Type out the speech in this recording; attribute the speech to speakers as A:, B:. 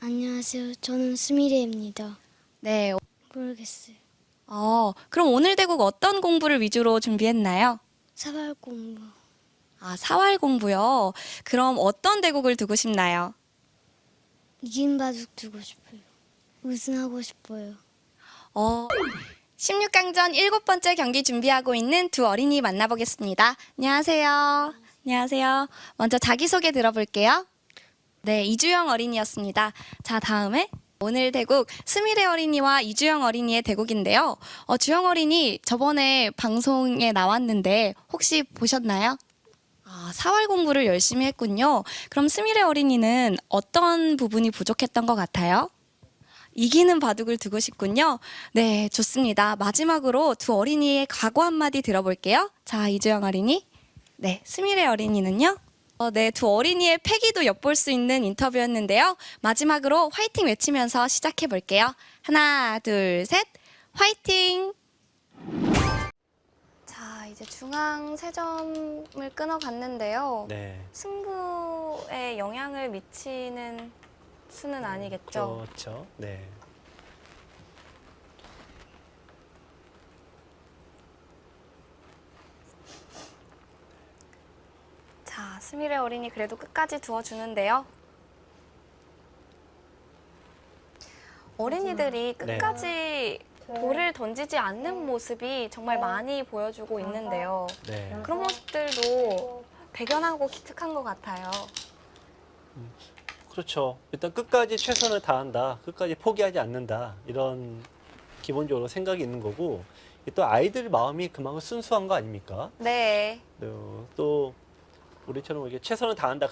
A: 안녕하세요. 저는 스미레입니다.
B: 네.
A: 모르겠어요.
B: 어, 그럼 오늘 대국 어떤 공부를 위주로 준비했나요?
A: 사발 공부.
B: 아, 사활 공부요. 그럼 어떤 대국을 두고 싶나요?
A: 이긴 바둑 두고 싶어요. 우승하고 싶어요.
B: 어, 16강전 일곱 번째 경기 준비하고 있는 두 어린이 만나보겠습니다. 안녕하세요. 안녕하세요. 먼저 자기소개 들어볼게요. 네, 이주영 어린이였습니다. 자, 다음에 오늘 대국 스미레 어린이와 이주영 어린이의 대국인데요. 어, 주영 어린이 저번에 방송에 나왔는데 혹시 보셨나요? 아, 사활 공부를 열심히 했군요. 그럼 스미레 어린이는 어떤 부분이 부족했던 것 같아요? 이기는 바둑을 두고 싶군요. 네, 좋습니다. 마지막으로 두 어린이의 각오 한마디 들어볼게요. 자, 이주영 어린이. 네, 스미레 어린이는요? 어, 네, 두 어린이의 패기도 엿볼 수 있는 인터뷰였는데요. 마지막으로 화이팅 외치면서 시작해 볼게요. 하나, 둘, 셋, 화이팅! 자, 이제 중앙 세 점을 끊어갔는데요.
C: 네.
B: 승부에 영향을 미치는 수는 아니겠죠?
C: 그렇죠. 네.
B: 자, 스미레 어린이 그래도 끝까지 두어주는데요. 어린이들이
C: 네.
B: 끝까지 볼을 던지지 않는 모습이 정말 많이 보여주고 있는데요.
C: 네.
B: 그런 모습들도 대견하고 기특한 것 같아요.
C: 그렇죠. 일단 끝까지 최선을 다한다. 끝까지 포기하지 않는다. 이런 기본적으로 생각이 있는 거고 또 아이들 마음이 그만큼 순수한 거 아닙니까?
B: 네.
C: 어, 또 우리처럼 이렇게 최선을 다한다.